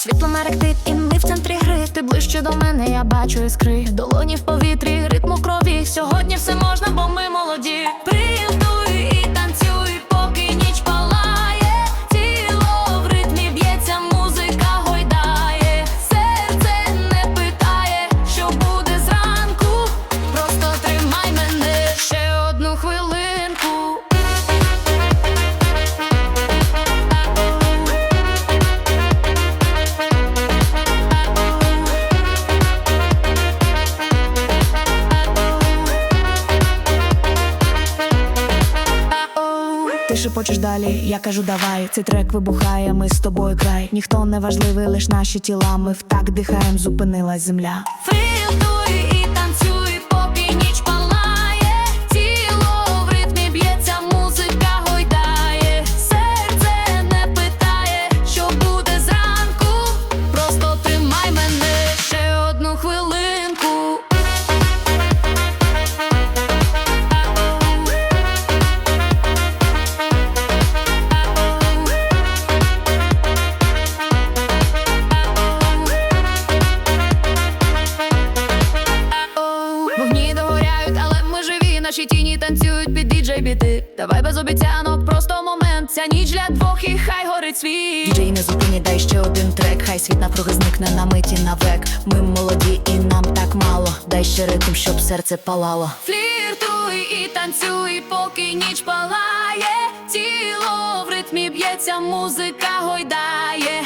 Світло мерехтить, і ми в центрі гри. Ти ближче до мене, я бачу іскри. Долоні в повітрі, ритму крові. Сьогодні все можна, бо ми молоді. Прийом Ти шепочеш далі, я кажу, давай. Цей трек вибухає, ми з тобою край. Ніхто не важливий, лиш наші тіла. Ми в так дихаєм, зупинилась земля. Фрілдуй наші тіні танцюють під діджей біти. Давай без обіцянок, просто момент. Ця ніч для двох і хай горить світ. Діджей не зупині, дай ще один трек. Хай світ навкруги зникне на миті навек. Ми молоді і нам так мало. Дай ще ритм, щоб серце палало. Фліртуй і танцюй, поки ніч палає. Тіло в ритмі б'ється, музика гойдає.